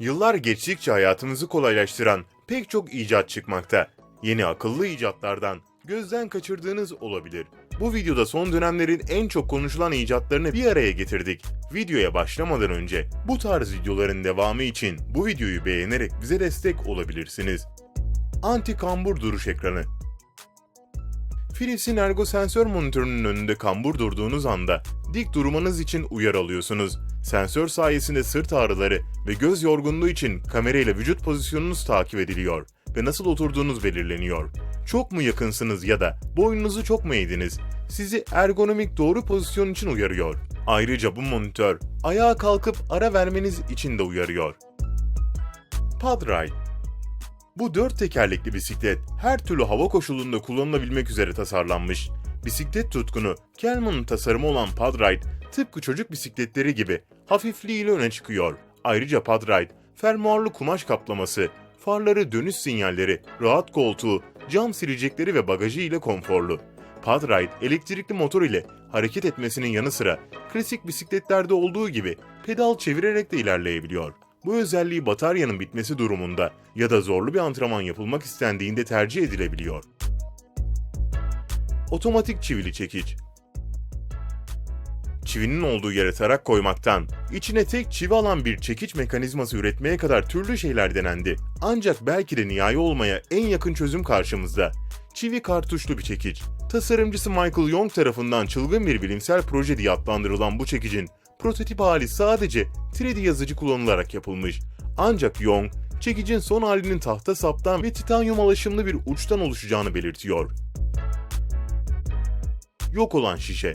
Yıllar geçtikçe hayatımızı kolaylaştıran pek çok icat çıkmakta. Yeni akıllı icatlardan gözden kaçırdığınız olabilir. Bu videoda son dönemlerin en çok konuşulan icatlarını bir araya getirdik. Videoya başlamadan önce bu tarz videoların devamı için bu videoyu beğenerek bize destek olabilirsiniz. Anti kambur duruş ekranı Philips'in ergo sensör monitörünün önünde kambur durduğunuz anda dik durmanız için uyarı alıyorsunuz. Sensör sayesinde sırt ağrıları ve göz yorgunluğu için kamerayla vücut pozisyonunuz takip ediliyor ve nasıl oturduğunuz belirleniyor. Çok mu yakınsınız ya da boynunuzu çok mu eğdiniz? Sizi ergonomik doğru pozisyon için uyarıyor. Ayrıca bu monitör ayağa kalkıp ara vermeniz için de uyarıyor. Padride bu dört tekerlekli bisiklet her türlü hava koşulunda kullanılabilmek üzere tasarlanmış. Bisiklet tutkunu Kelman'ın tasarımı olan Padride tıpkı çocuk bisikletleri gibi hafifliğiyle öne çıkıyor. Ayrıca Padride fermuarlı kumaş kaplaması, farları dönüş sinyalleri, rahat koltuğu, cam silecekleri ve bagajı ile konforlu. Padride elektrikli motor ile hareket etmesinin yanı sıra klasik bisikletlerde olduğu gibi pedal çevirerek de ilerleyebiliyor. Bu özelliği bataryanın bitmesi durumunda ya da zorlu bir antrenman yapılmak istendiğinde tercih edilebiliyor. Otomatik çivili çekiç Çivinin olduğu yere tarak koymaktan, içine tek çivi alan bir çekiç mekanizması üretmeye kadar türlü şeyler denendi. Ancak belki de nihai olmaya en yakın çözüm karşımızda. Çivi kartuşlu bir çekiç. Tasarımcısı Michael Young tarafından çılgın bir bilimsel proje diye adlandırılan bu çekicin prototip hali sadece 3D yazıcı kullanılarak yapılmış. Ancak Young, çekicin son halinin tahta saptan ve titanyum alaşımlı bir uçtan oluşacağını belirtiyor. Yok olan şişe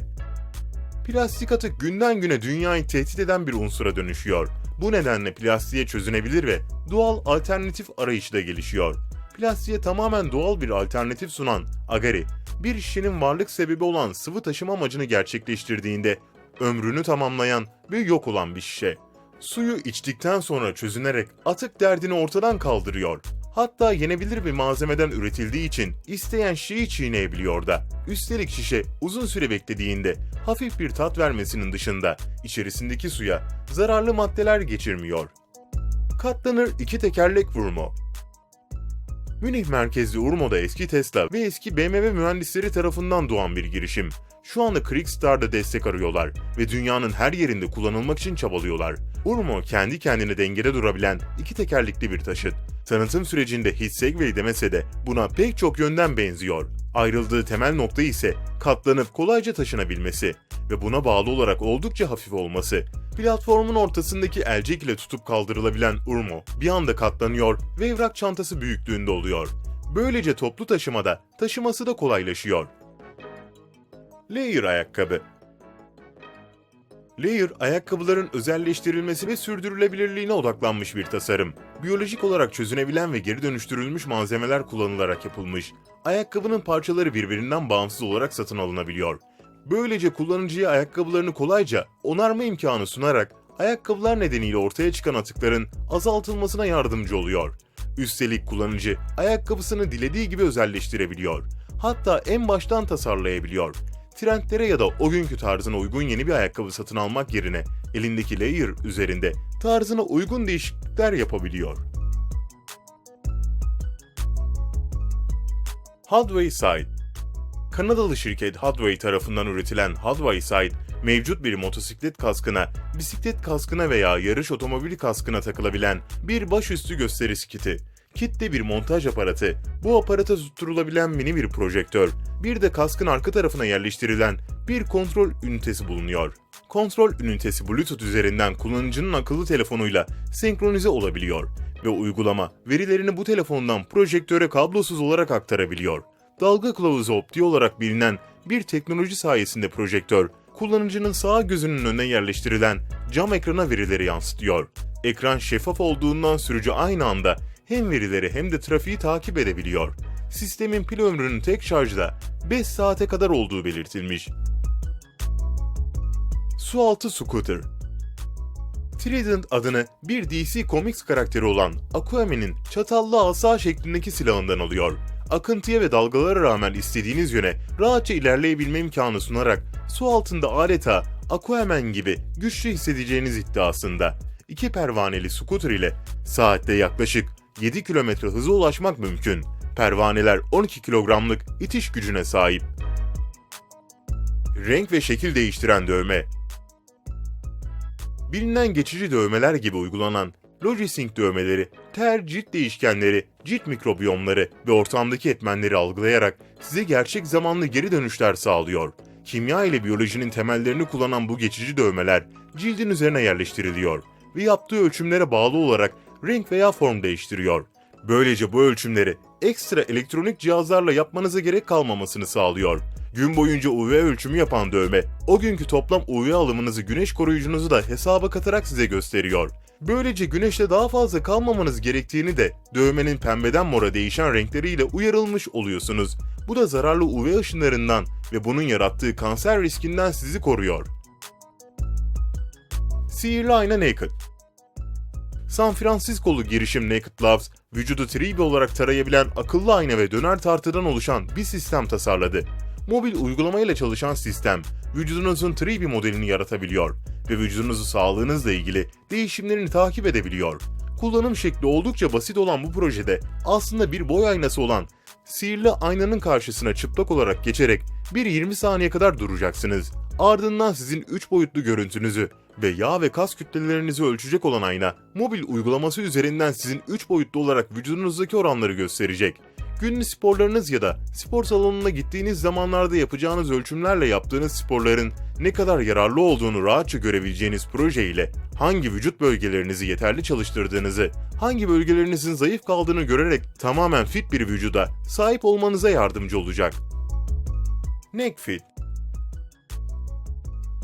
Plastik atık günden güne dünyayı tehdit eden bir unsura dönüşüyor. Bu nedenle plastiğe çözünebilir ve doğal alternatif arayışı da gelişiyor. Plastiğe tamamen doğal bir alternatif sunan Agari, bir şişenin varlık sebebi olan sıvı taşıma amacını gerçekleştirdiğinde ömrünü tamamlayan ve yok olan bir şişe. Suyu içtikten sonra çözünerek atık derdini ortadan kaldırıyor. Hatta yenebilir bir malzemeden üretildiği için isteyen şişeyi çiğneyebiliyor da. Üstelik şişe uzun süre beklediğinde hafif bir tat vermesinin dışında içerisindeki suya zararlı maddeler geçirmiyor. Katlanır iki tekerlek vurma Münih merkezli Urmo'da eski Tesla ve eski BMW mühendisleri tarafından doğan bir girişim. Şu anda Kriegsstar'da destek arıyorlar ve dünyanın her yerinde kullanılmak için çabalıyorlar. Urmo kendi kendine dengede durabilen iki tekerlekli bir taşıt. Tanıtım sürecinde hiç Segway demese de buna pek çok yönden benziyor. Ayrıldığı temel nokta ise katlanıp kolayca taşınabilmesi ve buna bağlı olarak oldukça hafif olması. Platformun ortasındaki elcek ile tutup kaldırılabilen Urmo bir anda katlanıyor ve evrak çantası büyüklüğünde oluyor. Böylece toplu taşımada taşıması da kolaylaşıyor. Layer ayakkabı Layer, ayakkabıların özelleştirilmesi ve sürdürülebilirliğine odaklanmış bir tasarım. Biyolojik olarak çözünebilen ve geri dönüştürülmüş malzemeler kullanılarak yapılmış. Ayakkabının parçaları birbirinden bağımsız olarak satın alınabiliyor. Böylece kullanıcıya ayakkabılarını kolayca onarma imkanı sunarak ayakkabılar nedeniyle ortaya çıkan atıkların azaltılmasına yardımcı oluyor. Üstelik kullanıcı ayakkabısını dilediği gibi özelleştirebiliyor. Hatta en baştan tasarlayabiliyor trendlere ya da o günkü tarzına uygun yeni bir ayakkabı satın almak yerine elindeki layer üzerinde tarzına uygun değişiklikler yapabiliyor. Hadway Side Kanadalı şirket Hadway tarafından üretilen Hadway Side, mevcut bir motosiklet kaskına, bisiklet kaskına veya yarış otomobili kaskına takılabilen bir başüstü gösterisi kiti. Kitle bir montaj aparatı, bu aparata tutturulabilen mini bir projektör, bir de kaskın arka tarafına yerleştirilen bir kontrol ünitesi bulunuyor. Kontrol ünitesi Bluetooth üzerinden kullanıcının akıllı telefonuyla senkronize olabiliyor ve uygulama verilerini bu telefondan projektöre kablosuz olarak aktarabiliyor. Dalga kılavuzu optiği olarak bilinen bir teknoloji sayesinde projektör, kullanıcının sağ gözünün önüne yerleştirilen cam ekrana verileri yansıtıyor. Ekran şeffaf olduğundan sürücü aynı anda hem verileri hem de trafiği takip edebiliyor. Sistemin pil ömrünün tek şarjda 5 saate kadar olduğu belirtilmiş. Sualtı Scooter Trident adını bir DC Comics karakteri olan Aquaman'in çatallı asa şeklindeki silahından alıyor. akıntıya ve dalgalara rağmen istediğiniz yöne rahatça ilerleyebilme imkanı sunarak su altında adeta Aquaman gibi güçlü hissedeceğiniz iddiasında. İki pervaneli scooter ile saatte yaklaşık 7 km hıza ulaşmak mümkün. Pervaneler 12 kilogramlık itiş gücüne sahip. Renk ve şekil değiştiren dövme. Bilinen geçici dövmeler gibi uygulanan Logisync dövmeleri, ter, cilt değişkenleri, cilt mikrobiyomları ve ortamdaki etmenleri algılayarak size gerçek zamanlı geri dönüşler sağlıyor. Kimya ile biyolojinin temellerini kullanan bu geçici dövmeler cildin üzerine yerleştiriliyor ve yaptığı ölçümlere bağlı olarak renk veya form değiştiriyor. Böylece bu ölçümleri ekstra elektronik cihazlarla yapmanıza gerek kalmamasını sağlıyor. Gün boyunca UV ölçümü yapan dövme, o günkü toplam UV alımınızı güneş koruyucunuzu da hesaba katarak size gösteriyor. Böylece güneşte daha fazla kalmamanız gerektiğini de dövmenin pembeden mora değişen renkleriyle uyarılmış oluyorsunuz. Bu da zararlı UV ışınlarından ve bunun yarattığı kanser riskinden sizi koruyor. Sihirli ayna Naked San Francisco'lu girişim Naked Labs, vücudu 3D olarak tarayabilen akıllı ayna ve döner tartıdan oluşan bir sistem tasarladı. Mobil uygulamayla çalışan sistem, vücudunuzun 3D modelini yaratabiliyor ve vücudunuzu sağlığınızla ilgili değişimlerini takip edebiliyor. Kullanım şekli oldukça basit olan bu projede aslında bir boy aynası olan sihirli aynanın karşısına çıplak olarak geçerek bir 20 saniye kadar duracaksınız. Ardından sizin 3 boyutlu görüntünüzü ve yağ ve kas kütlelerinizi ölçecek olan ayna, mobil uygulaması üzerinden sizin 3 boyutlu olarak vücudunuzdaki oranları gösterecek. Günlük sporlarınız ya da spor salonuna gittiğiniz zamanlarda yapacağınız ölçümlerle yaptığınız sporların ne kadar yararlı olduğunu rahatça görebileceğiniz proje ile hangi vücut bölgelerinizi yeterli çalıştırdığınızı, hangi bölgelerinizin zayıf kaldığını görerek tamamen fit bir vücuda sahip olmanıza yardımcı olacak. Neckfit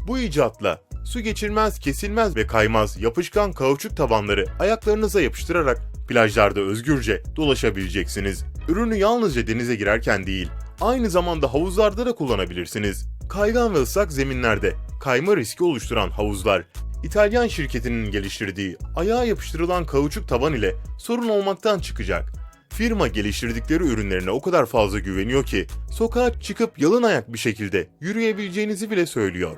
bu icatla su geçirmez, kesilmez ve kaymaz yapışkan kauçuk tabanları ayaklarınıza yapıştırarak plajlarda özgürce dolaşabileceksiniz. Ürünü yalnızca denize girerken değil, aynı zamanda havuzlarda da kullanabilirsiniz. Kaygan ve ıslak zeminlerde kayma riski oluşturan havuzlar, İtalyan şirketinin geliştirdiği ayağa yapıştırılan kauçuk taban ile sorun olmaktan çıkacak. Firma geliştirdikleri ürünlerine o kadar fazla güveniyor ki sokağa çıkıp yalın ayak bir şekilde yürüyebileceğinizi bile söylüyor.